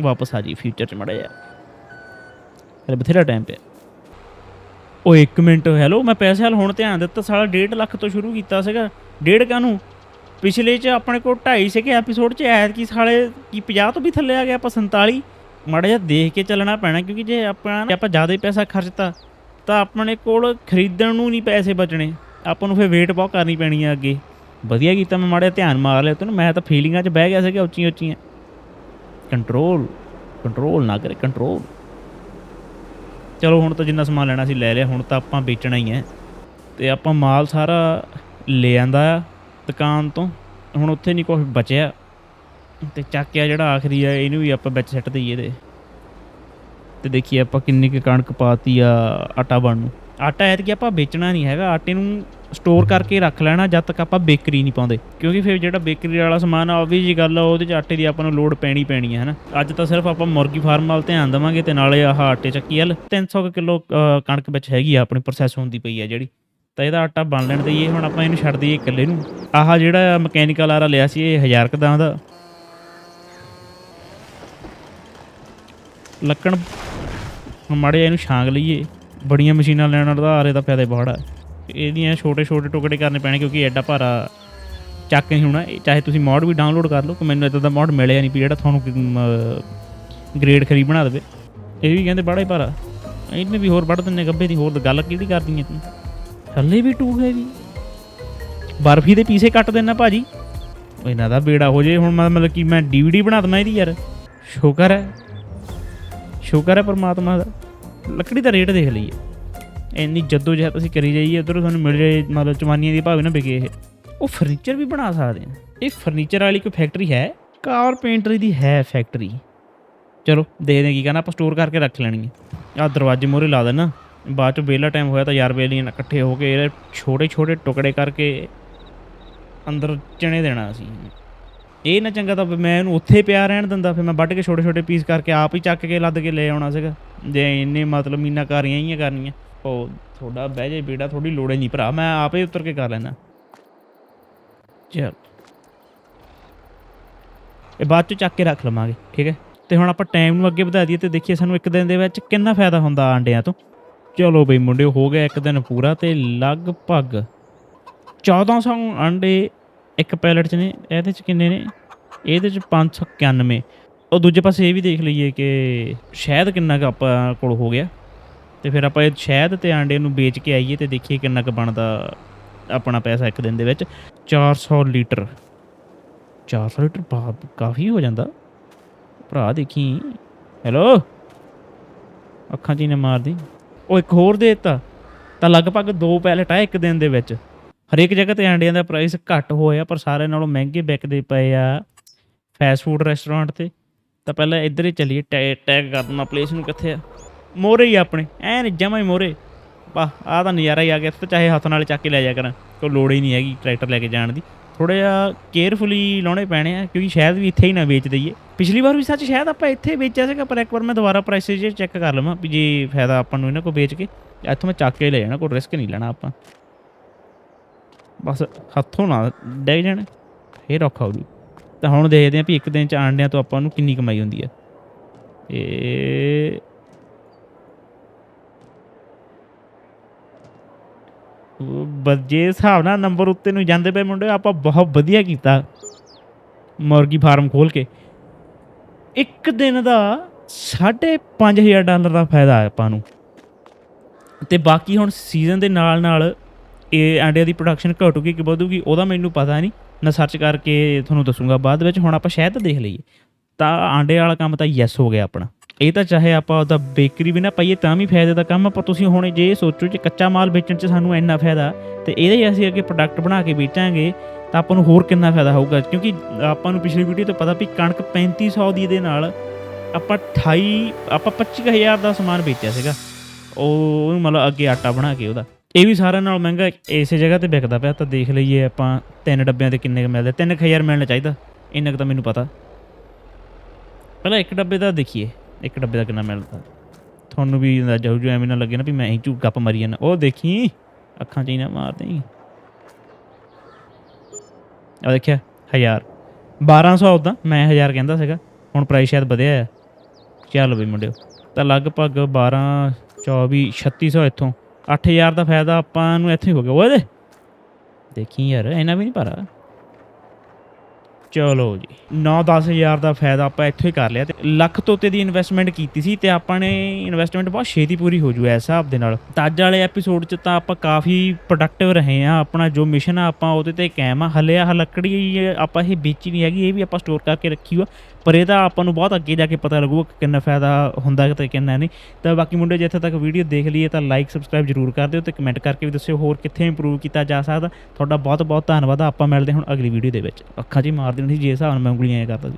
ਵਾਪਸ ਆ ਜੀ ਫਿਊਚਰ ਚ ਮੜਿਆ ਹਲੇ ਬਥੇਰਾ ਟਾਈਮ ਪਿਆ। ਉਹ 1 ਮਿੰਟ ਹੈਲੋ ਮੈਂ ਪੈਸੇ ਹਾਲ ਹੁਣ ਧਿਆਨ ਦਿੱਤਾ, ਸਾਲਾ 1.5 ਲੱਖ ਤੋਂ ਸ਼ੁਰੂ ਕੀਤਾ ਸੀਗਾ। ਡੇਢ ਕਾਨੂੰ ਪਿਛਲੇ ਚ ਆਪਣੇ ਕੋਲ 2.5 ਸੀਗੇ ਐਪੀਸੋਡ ਚ ਐਤ ਕੀ ਸਾਲੇ ਕੀ 50 ਤੋਂ ਵੀ ਥੱਲੇ ਆ ਗਿਆ ਆਪਾਂ 47 ਮਾੜਾ ਜਿਹਾ ਦੇਖ ਕੇ ਚੱਲਣਾ ਪੈਣਾ, ਕਿਉਂਕਿ ਜੇ ਆਪਾਂ ਆਪਾਂ ਜ਼ਿਆਦਾ ਪੈਸਾ ਖਰਚਤਾ। ਤਾਂ ਆਪਣੇ ਕੋਲ ਖਰੀਦਣ ਨੂੰ ਨਹੀਂ ਪੈਸੇ ਬਚਣੇ। ਆਪਾਂ ਨੂੰ ਫਿਰ ਵੇਟ ਬਹੁਤ ਕਰਨੀ ਪੈਣੀ ਆ ਅੱਗੇ। ਵਧੀਆ ਕੀਤਾ ਮੈਂ ਮਾੜਾ ਧਿਆਨ ਮਾਰ ਲਿਆ ਤੈਨੂੰ ਮੈਂ ਤਾਂ ਫੀਲਿੰਗਾਂ 'ਚ ਬਹਿ ਗਿਆ ਸੀਗਾ ਉੱਚੀਆਂ ਉੱਚੀਆਂ ਕੰਟਰੋਲ ਕੰਟਰੋਲ ਨਾ ਕਰੇ ਕੰਟਰੋਲ ਚਲੋ ਹੁਣ ਤਾਂ ਜਿੰਨਾ ਸਮਾਨ ਲੈਣਾ ਸੀ ਲੈ ਲਿਆ, ਹੁਣ ਤਾਂ ਆਪਾਂ ਵੇਚਣਾ ਹੀ ਹੈ। ਤੇ ਆਪਾਂ ਮਾਲ ਸਾਰਾ ਲੈ ਆਂਦਾ ਆ ਦੁਕਾਨ ਤੋਂ। ਹੁਣ ਉੱਥੇ ਨਹੀਂ ਕੁਝ ਬਚਿਆ। ਤੇ ਚੱਕਿਆ ਜਿਹੜਾ ਆਖਰੀ ਆ, ਇਹਨੂੰ ਵੀ ਆਪਾਂ ਵਿੱਚ ਸੱਟ ਦਈਏ ਇਹਦੇ ਤੇ ਦੇਖੀਏ ਆਪਾਂ ਕਿੰਨੀ ਕੁ ਕਣਕ ਪਾਤੀ ਆ ਆਟਾ ਬਣ ਨੂੰ। ਆਟਾ ਐਤਕੀ ਆਪਾਂ ਵੇਚਣਾ ਨਹੀਂ ਹੈਗਾ, ਆਟੇ ਨੂੰ ਸਟੋਰ ਕਰਕੇ ਰੱਖ ਲੈਣਾ ਜਦ ਤੱਕ ਆਪਾਂ ਬੇਕਰੀ ਨਹੀਂ ਪਾਉਂਦੇ। ਕਿਉਂਕਿ ਫਿਰ ਜਿਹੜਾ ਬੇਕਰੀ ਵਾਲਾ ਸਮਾਨ ਆ, obvious ਜੀ ਗੱਲ ਆ, ਉਹਦੇ ਚ ਆਟੇ ਦੀ ਆਪਾਂ ਨੂੰ ਲੋਡ ਪੈਣੀ ਪੈਣੀ ਹੈ ਹਨਾ। ਅੱਜ ਤਾਂ ਸਿਰਫ ਆਪਾਂ ਮੁਰਗੀ ਫਾਰਮ ਵੱਲ ਧਿਆਨ ਦੇਵਾਂਗੇ ਤੇ ਨਾਲੇ ਆਹ ਆਟੇ ਚੱਕੀ ਵੱਲ। 300 ਕਿਲੋ ਕਣਕ ਵਿੱਚ ਹੈਗੀ ਆ ਆਪਣੀ ਪ੍ਰੋਸੈਸ ਹੁੰਦੀ ਪਈ ਆ ਜਿਹੜੀ। ਤਾਂ ਇਹਦਾ ਆਟਾ ਬਣ ਲੈਣ ਦਈਏ, ਹੁਣ ਆਪਾਂ ਇਹਨੂੰ ਛੱਡ ਦਈਏ ਇਕੱਲੇ ਨੂੰ। ਆਹ ਜਿਹੜਾ ਮਕੈਨੀਕਲ ਆਰਾ ਲਿਆ ਸੀ, ਇਹ 1000 ਕਦਾਂ ਦਾ। ਲੱਕੜ ਮਾੜੇ ਜਿਹਾ ਇਹਨੂੰ ਛਾਂਗ ਲਈਏ। ਬੜੀਆਂ ਮਸ਼ੀਨਾਂ ਲੈਣ ਨਾਲ ਤਾਂ ਆਰੇ ਦਾ ਫਾਇਦਾ ਬਹੁਤ ਆ ਇਹਦੀਆਂ ਛੋਟੇ ਛੋਟੇ ਟੁਕੜੇ ਕਰਨੇ ਪੈਣੇ ਕਿਉਂਕਿ ਐਡਾ ਭਾਰਾ ਚੱਕ ਨਹੀਂ ਹੋਣਾ। ਇਹ ਚਾਹੇ ਤੁਸੀਂ ਮੋਡ ਵੀ ਡਾਊਨਲੋਡ ਕਰ ਲਓ, ਕਿ ਮੈਨੂੰ ਇਦਾਂ ਦਾ ਮੋਡ ਮਿਲਿਆ ਨਹੀਂ ਵੀ ਜਿਹੜਾ ਤੁਹਾਨੂੰ ਗ੍ਰੇਡ ਖਰੀ ਬਣਾ ਦੇਵੇ। ਇਹ ਵੀ ਕਹਿੰਦੇ ਬੜਾ ਹੀ ਭਾਰਾ। ਇਹਨੇ ਵੀ ਹੋਰ ਵੱਢ ਦਿੰਨੇ ਗੱਬੇ ਦੀ, ਹੋਰ ਗੱਲ ਕਿਹੜੀ ਕਰਦੀ ਹੈ ਤੂੰ? ਹੱਲੇ ਵੀ ਟੂ ਹੈ ਵੀ ਬਰਫੀ ਦੇ ਪੀਸੇ ਕੱਟ ਦੇਣਾ ਭਾਜੀ। ਉਹ ਇਹਨਾਂ ਦਾ ਬੇੜਾ ਹੋ ਜੇ, ਹੁਣ ਮੈਂ ਮਤਲਬ ਕਿ ਮੈਂ ਡੀਵੀਡੀ ਬਣਾ ਦਵਾਂ ਇਹਦੀ ਯਾਰ। ਸ਼ੁਕਰ ਹੈ। ਸ਼ੁਕਰ ਹੈ ਪਰਮਾਤਮਾ ਦਾ। ਲੱਕੜੀ ਦਾ ਰੇਟ ਦੇਖ ਲਈਏ। ਇੰਨੀ ਜੱਦੋ ਜਹਿਦ ਅਸੀਂ ਕਰੀ ਜਾਈਏ, ਉਧਰੋਂ ਤੁਹਾਨੂੰ ਮਿਲ ਜਾਏ, ਮਤਲਬ ਚਮਾਨੀਆਂ ਦੀ ਭਾਵੇਂ ਨਾ ਵਿਕੇ ਇਹ। ਉਹ ਫਰਨੀਚਰ ਵੀ ਬਣਾ ਸਕਦੇ ਆ ਇਹ ਫਰਨੀਚਰ ਵਾਲੀ ਕੋਈ ਫੈਕਟਰੀ ਹੈ? ਕਾਰਪੈਂਟਰੀ ਦੀ ਹੈ ਫੈਕਟਰੀ ਚਲੋ ਦੇਖਦੇ ਕੀ ਕਰਨਾ ਆਪਾਂ ਸਟੋਰ ਕਰਕੇ ਰੱਖ ਲੈਣੀ ਹੈ ਆ ਦਰਵਾਜ਼ੇ ਮੋਰੇ ਲਾ ਦੇਣਾ। ਬਾਅਦ ਚ ਵੇਲਾ ਟਾਈਮ ਹੋਇਆ ਤਾਂ ਯਾਰ ਵੇਲੀਆਂ ਇਕੱਠੇ ਹੋ ਕੇ ਇਹਦੇ ਛੋਟੇ ਛੋਟੇ ਟੁਕੜੇ ਕਰਕੇ ਅੰਦਰ ਚਣੇ ਦੇਣਾ ਅਸੀਂ। ਇਹ ਨਾ ਚੰਗਾ ਤਾਂ ਮੈਂ ਇਹਨੂੰ ਉੱਥੇ ਪਿਆ ਰਹਿਣ ਦਿੰਦਾ, ਫਿਰ ਮੈਂ ਵੱਢ ਕੇ ਛੋਟੇ ਛੋਟੇ ਪੀਸ ਕਰਕੇ ਆਪ ਹੀ ਚੱਕ ਕੇ ਲੱਦ ਕੇ ਲੈ ਆਉਣਾ ਸੀਗਾ। ਜੇ ਇੰਨੇ ਮਤਲਬ ਮੀਨਾਕਾਰੀਆਂ ਹੀ ਕਰਨੀਆਂ, ਉਹ ਤੁਹਾਡਾ ਬਹਿ ਜੇ ਬੇੜਾ ਥੋੜੀ ਲੋੜੇ ਨਹੀਂ ਭਰਾ, ਮੈਂ ਆਪੇ ਉਤਰ ਕੇ ਕਰ ਲੈਣਾ ਚਲ। ਇਹ ਬਾਅਦ ਚ ਚੱਕ ਕੇ ਰੱਖ ਲਵਾਂਗੇ, ਠੀਕ ਹੈ? ਤੇ ਹੁਣ ਆਪਾਂ ਟਾਈਮ ਨੂੰ ਅੱਗੇ ਵਧਾ ਦਈਏ ਤੇ ਦੇਖੀਏ ਸਾਨੂੰ ਇੱਕ ਦਿਨ ਦੇ ਵਿੱਚ ਕਿੰਨਾ ਫਾਇਦਾ ਹੁੰਦਾ ਆਂਡਿਆਂ ਤੋਂ। ਚਲੋ ਬਈ ਮੁੰਡਿਓ, ਹੋ ਗਿਆ ਇੱਕ ਦਿਨ ਪੂਰਾ ਤੇ ਲਗਭਗ 1400 ਆਂਡੇ ਇੱਕ ਪੈਲਟ ਚ ਨੇ, ਇਹਦੇ ਚ ਕਿੰਨੇ ਨੇ? ਇਹਦੇ ਚ 591 ਉਹ ਦੂਜੇ ਪਾਸੇ ਇਹ ਵੀ ਦੇਖ ਲਈਏ ਕਿ ਸ਼ਾਇਦ ਕਿੰਨਾ ਕੁ ਆਪਾਂ ਕੋਲ ਹੋ ਗਿਆ। ਤੇ ਫਿਰ ਆਪਾਂ ਇਹ ਸ਼ਹਿਦ ਤੇ ਆਂਡੇ ਨੂੰ ਵੇਚ ਕੇ ਆਈਏ ਤੇ ਦੇਖੀਏ ਕਿੰਨਾ ਕੁ ਬਣਦਾ ਆਪਣਾ ਪੈਸਾ ਇੱਕ ਦਿਨ ਦੇ ਵਿੱਚ। 400 ਲੀਟਰ। 400 ਲੀਟਰ ਬਾਪ ਕਾਫੀ ਹੋ ਜਾਂਦਾ। ਭਰਾ ਦੇਖੀ। ਹੈਲੋ? ਅੱਖਾਂ 'ਚ ਹੀ ਨੇ ਮਾਰਦੀ। ਉਹ ਇੱਕ ਹੋਰ ਦੇ ਦਿੱਤਾ। ਤਾਂ ਲਗਭਗ ਦੋ ਪੈਲਟ ਆ ਇੱਕ ਦਿਨ ਦੇ ਵਿੱਚ। ਹਰੇਕ ਜਗ੍ਹਾ ਤੇ ਆਂਡਿਆਂ ਦਾ ਪ੍ਰਾਈਸ ਘੱਟ ਹੋਇਆ, ਪਰ ਸਾਰਿਆਂ ਨਾਲੋਂ ਮਹਿੰਗੇ ਵਿਕਦੇ ਪਏ ਆ ਫਾਸਟ ਫੂਡ ਰੈਸਟੋਰੈਂਟ ਤੇ। ਤਾਂ ਪਹਿਲਾਂ ਇੱਧਰ ਹੀ ਚੱਲੀਏ, ਟੈ- ਟੈਗ ਕਰ ਦਣਾ ਪਲੇਸ ਨੂੰ ਕਿੱਥੇ ਆ? ਮੋਰੇ ਹੀ ਆਪਣੇ ਐਨ ਜਮਾ ਹੀ ਮੋਰੇ ਵਾਹ ਆ ਤਾਂ ਨਜ਼ਾਰਾ ਹੀ ਆ ਗਿਆ ਤੇ ਚਾਹੇ ਹੱਥ ਨਾਲ ਚੱਕ ਕੇ ਲੈ ਜਾ ਕਰਾਂ, ਕੋਈ ਲੋੜ ਹੀ ਨਹੀਂ ਹੈਗੀ ਟਰੈਕਟਰ ਲੈ ਕੇ ਜਾਣ ਦੀ। ਥੋੜਾ ਜਿਹਾ ਕੇਅਰਫੁਲੀ ਲਾਉਣੇ ਪੈਣੇ ਆ, ਕਿਉਂਕਿ ਸ਼ਾਇਦ ਵੀ ਇੱਥੇ ਹੀ ਨਾ ਵੇਚ ਦਈਏ। ਪਿਛਲੀ ਵਾਰ ਵੀ ਸੱਚ ਸ਼ਾਇਦ ਆਪਾਂ ਇੱਥੇ ਵੇਚਿਆ ਸੀਗਾ, ਪਰ ਇੱਕ ਵਾਰ ਮੈਂ ਦੁਬਾਰਾ ਪ੍ਰਾਈਸਿਸ ਚੈੱਕ ਕਰ ਲਵਾਂ ਵੀ ਜੇ ਫਾਇਦਾ ਆਪਾਂ ਨੂੰ ਇਹਨਾਂ ਕੋ ਵੇਚ ਕੇ, ਇੱਥੋਂ ਮੈਂ ਚੱਕ ਕੇ ਲੈ ਜਾਣਾ, ਕੋਈ ਰਿਸਕ ਨਹੀਂ ਲੈਣਾ ਆਪਾਂ। ਬਸ ਹੱਥੋਂ ਨਾ ਡਿੱਗ ਜਾਣ, ਫੇਰ ਔਖਾ ਹੋ ਤਾਂ ਹੁਣ ਦੇਖਦੇ ਆਂ ਵੀ ਇੱਕ ਦਿਨ ਚ ਆਂਡਿਆਂ ਤੋਂ ਆਪਾਂ ਨੂੰ ਕਿੰਨੀ ਕਮਾਈ ਹੁੰਦੀ ਹੈ। ਇਹ ਜੇ ਹਿਸਾਬ ਨਾਲ ਨੰਬਰ ਉੱਤੇ ਨੂੰ ਜਾਂਦੇ ਪਏ ਮੁੰਡੇ, ਆਪਾਂ ਬਹੁਤ ਵਧੀਆ ਕੀਤਾ। ਮੁਰਗੀ ਫਾਰਮ ਖੋਲ ਕੇ। ਇੱਕ ਦਿਨ ਦਾ 5500 ਡਾਲਰ ਦਾ ਫਾਇਦਾ ਹੈ ਆਪਾਂ ਨੂੰ। ਤੇ ਬਾਕੀ ਹੁਣ ਸੀਜ਼ਨ ਦੇ ਨਾਲ ਨਾਲ ਇਹ ਆਂਡਿਆਂ ਦੀ ਪ੍ਰੋਡਕਸ਼ਨ ਘਟੂਗੀ ਕਿ ਵਧੂਗੀ, ਉਹਦਾ ਮੈਨੂੰ ਪਤਾ ਨਹੀਂ। ਮੈਂ ਸਰਚ ਕਰਕੇ ਤੁਹਾਨੂੰ ਦੱਸੂਗਾ ਬਾਅਦ ਵਿੱਚ, ਹੁਣ ਆਪਾਂ ਸ਼ਹਿਦ ਦੇਖ ਲਈਏ। ਤਾਂ ਆਂਡੇ ਵਾਲਾ ਕੰਮ ਤਾਂ ਯੈਸ ਹੋ ਗਿਆ ਆਪਣਾ। ਇਹ ਤਾਂ ਚਾਹੇ ਆਪਾਂ ਉਹਦਾ ਬੇਕਰੀ ਵੀ ਨਾ ਪਾਈਏ, ਤਾਂ ਵੀ ਫਾਇਦੇ ਦਾ ਕੰਮ, ਪਰ ਤੁਸੀਂ ਹੁਣ ਜੇ ਸੋਚੋ ਜੇ ਕੱਚਾ ਮਾਲ ਵੇਚਣ 'ਚ ਸਾਨੂੰ ਇੰਨਾ ਫਾਇਦਾ, ਤੇ ਇਹਦੇ ਹੀ ਅਸੀਂ ਅੱਗੇ ਪ੍ਰੋਡਕਟ ਬਣਾ ਕੇ ਵੇਚਾਂਗੇ, ਤਾਂ ਆਪਾਂ ਨੂੰ ਹੋਰ ਕਿੰਨਾ ਫਾਇਦਾ ਹੋਊਗਾ? ਕਿਉਂਕਿ ਆਪਾਂ ਨੂੰ ਪਿਛਲੀ ਵੀਡੀਓ ਤੋਂ ਪਤਾ ਵੀ ਕਣਕ 3500 ਦੀ ਦੇ ਨਾਲ ਆਪਾਂ 28 ਆਪਾਂ 25000 ਦਾ ਸਮਾਨ ਵੇਚਿਆ ਸੀਗਾ। ਉਹ ਮਤਲਬ ਅੱਗੇ ਆਟਾ ਬਣਾ ਕੇ ਉਹਦਾ। ਇਹ ਵੀ ਸਾਰਿਆਂ ਨਾਲ ਮਹਿੰਗਾ ਇਸੇ ਜਗ੍ਹਾ ਤੇ ਵਿਕਦਾ ਪਿਆ, ਤਾਂ ਦੇਖ ਲਈਏ ਆਪਾਂ ਤਿੰਨ ਡੱਬਿਆਂ 'ਤੇ ਕਿੰਨੇ ਕੁ ਮਿਲਦੇ। 3000 ਮਿਲਣਾ ਚਾਹੀਦਾ, ਇੰਨਾ ਕੁ ਤਾਂ ਮੈਨੂੰ ਪਤਾ। ਪਹਿਲਾਂ ਇੱਕ ਡੱਬੇ ਦਾ ਦੇਖੀਏ, ਇੱਕ ਡੱਬੇ ਦਾ ਕਿੰਨਾ ਮਿਲਦਾ। ਤੁਹਾਨੂੰ ਵੀ ਅੰਦਾਜ਼ਾ ਹੋ ਜੂ ਐਵੇਂ ਨਾ ਲੱਗੇ ਨਾ ਵੀ ਮੈਂ ਹੀ ਝੂਠ ਗੱਪ ਮਾਰੀ ਜਾਂਦਾ। ਉਹ ਦੇਖੀ, ਅੱਖਾਂ 'ਚ ਹੀ ਨਾ ਮਾਰਦੇ ਹੀ ਆ ਦੇਖਿਆ 1000 1200 ਉਦਾਂ ਮੈਂ 1000 ਕਹਿੰਦਾ ਸੀਗਾ, ਹੁਣ ਪ੍ਰਾਈਸ ਸ਼ਾਇਦ ਵਧਿਆ ਆ। ਚੱਲ ਬਈ ਮੁੰਡਿਓ, ਤਾਂ ਲਗਭਗ 12 24 3600 ਇੱਥੋਂ 8000 ਦਾ ਫਾਇਦਾ ਆਪਾਂ ਨੂੰ ਇੱਥੇ ਹੀ ਹੋ ਗਿਆ। ਓਏ ਦੇਖੀ ਯਾਰ ਇਹਨਾਂ ਵੀ ਨਹੀਂ ਭਰਾ। ਚਲੋ ਜੀ 9-10000 ਦਾ ਫਾਇਦਾ ਆਪਾਂ ਇੱਥੇ ਹੀ ਕਰ ਲਿਆ ਤੇ ਲੱਖ ਤੋਂ ਉੱਤੇ ਦੀ ਇਨਵੈਸਟਮੈਂਟ ਕੀਤੀ ਸੀ ਤੇ ਆਪਾਂ ਨੇ ਇਨਵੈਸਟਮੈਂਟ ਬਹੁਤ ਛੇਤੀ ਪੂਰੀ ਹੋ ਜੂ ਇਸ ਹਿਸਾਬ ਦੇ ਨਾਲ। ਤਾਂ ਅੱਜ ਵਾਲੇ ਐਪੀਸੋਡ 'ਚ ਤਾਂ ਆਪਾਂ ਕਾਫੀ ਪ੍ਰੋਡਕਟਿਵ ਰਹੇ ਆ ਆਪਣਾ ਜੋ ਮਿਸ਼ਨ ਆ ਆਪਾਂ ਉਹਦੇ ਤੇ ਕਾਇਮ ਆ। ਹਲੇ ਆਹ ਲੱਕੜੀ ਆਪਾਂ ਇਹ ਵੇਚੀ ਨਹੀਂ ਹੈਗੀ, ਇਹ ਵੀ ਆਪਾਂ ਸਟੋਰ ਕਰਕੇ ਰੱਖੀ ਹੋਆ ਪਰ ਇਹਦਾ ਆਪਾਂ ਨੂੰ ਬਹੁਤ ਅੱਗੇ ਜਾ ਕੇ ਪਤਾ ਲੱਗੂਗਾ ਕਿ ਕਿੰਨਾ ਫਾਇਦਾ ਹੁੰਦਾ ਤੇ ਕਿੰਨਾ ਨਹੀਂ। ਤਾਂ ਬਾਕੀ ਮੁੰਡੇ ਜਿੱਥੇ ਤੱਕ ਵੀਡੀਓ ਦੇਖ ਲਈਏ ਤਾਂ ਲਾਈਕ ਸਬਸਕ੍ਰਾਈਬ ਜਰੂਰ ਕਰ ਦਿਓ ਤੇ ਕਮੈਂਟ ਕਰਕੇ ਵੀ ਦੱਸਿਓ ਹੋਰ ਕਿੱਥੇ ਇੰਪਰੂਵ ਕੀਤਾ ਜਾ ਸਕਦਾ। ਤੁਹਾਡਾ ਬਹੁਤ ਬਹੁਤ ਧੰਨਵਾਦ। ਆਪਾਂ ਮਿਲਦੇ ਹੁਣ ਅਗਲੀ ਵੀਡੀਓ ਦੇ ਵਿੱਚ। ਅੱਖਾਂ 'ਚ ਹੀ ਮਾਰ ਦੇਣੀ ਸੀ, ਜੇ ਹਿਸਾਬ ਨਾਲ ਮੈਂ ਉਂਗਲੀਆਂ ਐਂ ਕਰਦਾ ਸੀ।